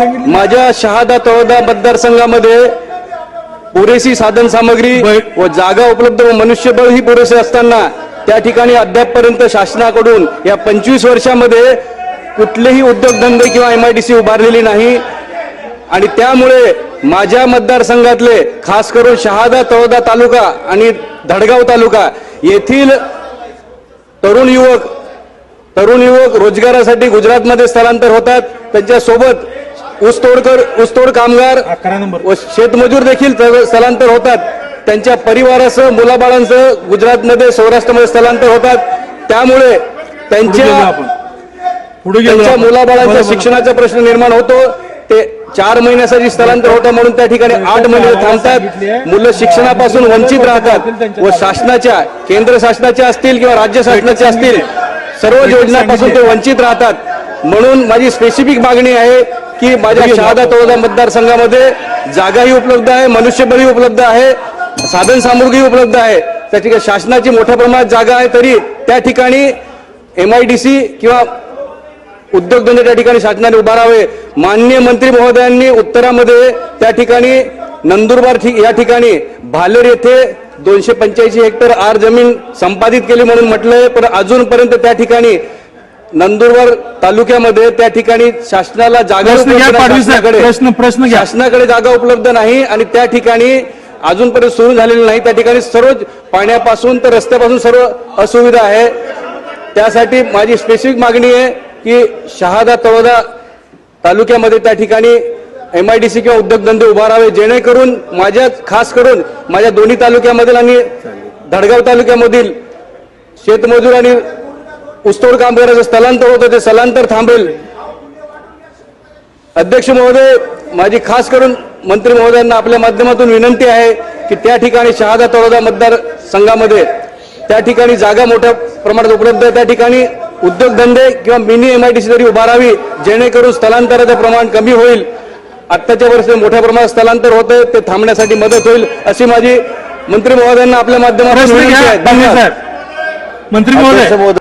सांगितलं? माझ्या शहादा तळोदा मतदारसंघामध्ये पुरेशी साधन सामग्री व जागा उपलब्ध व मनुष्यबळ ही पुरेसे असताना त्या ठिकाणी अद्यापपर्यंत शासनाकडून या पंचवीस वर्षामध्ये कुठलेही उद्योगधंदे किंवा एमआयडीसी उभारलेली नाही. आणि त्यामुळे माझ्या मतदारसंघातले खास करून शहादा तळोदा तालुका आणि धडगाव तालुका येथील तरुण युवक तरुण युवक रोजगारासाठी गुजरातमध्ये स्थलांतर होतात. त्यांच्यासोबत ऊसतोडकर ऊसतोड कामगार अकरा नंबर. व शेतमजूर देखील स्थलांतर होतात. त्यांच्या परिवारासह मुलाबाळांसह गुजरातमध्ये सौराष्ट्रामध्ये स्थलांतर होतात. त्यामुळे त्यांच्या त्यांच्या. मुलाबाळांच्या. शिक्षणाचा प्रश्न निर्माण होतो. ते चार महिन्यासाठी स्थलांतर होतं म्हणून त्या ठिकाणी आठ महिने थांबतात. मुलं शिक्षणापासून वंचित राहतात व शासनाच्या केंद्र शासनाच्या असतील किंवा राज्य शासनाच्या असतील सर्व योजनांपासून ते वंचित राहतात. म्हणून माझी स्पेसिफिक मागणी आहे की माझ्या शहादा तळोदा मतदारसंघामध्ये जागाही उपलब्ध आहे मनुष्यबळही उपलब्ध आहे साधन सामुग्री उपलब्ध आहे. त्या ठिकाणी शासनाची मोठ्या प्रमाणात जागा आहे तरी त्या ठिकाणी एमआयडीसी किंवा उद्योगधंदे त्या ठिकाणी शासनाने उभारावे माननीय मंत्री महोदयांनी उत्तरामध्ये त्या ठिकाणी नंदुरबार या ठिकाणी भालेर येथे दोनशे पंच्याऐंशी हेक्टर आर जमीन संपादित केली म्हणून म्हटलंय पण अजूनपर्यंत त्या ठिकाणी नंदुरबार तालुक्यामध्ये त्या ठिकाणी शासनाला जागा प्रश्न. प्रश्न-. शासनाकडे जागा उपलब्ध नाही आणि त्या ठिकाणी अजूनपर्यंत सुरू झालेली नाही त्या ठिकाणी सर्व पाण्यापासून तर रस्त्यापासून सर्व असुविधा आहे त्यासाठी माझी स्पेसिफिक मागणी आहे की शहादा तळोदा तालुक्यामध्ये त्या ठिकाणी एमआयडीसी किंवा उद्योगधंदे उभारावे जेणेकरून माझ्या खास करून माझ्या दोन्ही तालुक्यामधील आणि धडगाव तालुक्यामधील शेतमजूर आणि ऊसतोड कामगाराचं स्थलांतर होतं ते स्थलांतर थांबेल। अध्यक्ष महोदय माझी खास करून मंत्री महोदयांना आपल्या माध्यमातून विनंती आहे की त्या ठिकाणी शहादा तळोदा मतदार संघामध्ये त्या ठिकाणी जागा मोठ्या प्रमाणात उपलब्ध आहे. त्या ठिकाणी उद्योगधंदे किंवा मिनी एमआयडीसी तरी उभारावी जेणेकरून स्थलांतराचं प्रमाण कमी होईल. आत्ताच्या वर्षी मोठ्या प्रमाणात स्थलांतर होतं ते थांबण्यासाठी मदत होईल अशी माझी मंत्री महोदयांना आपल्या माध्यमातून विनंती आहे. मंत्री महोदय.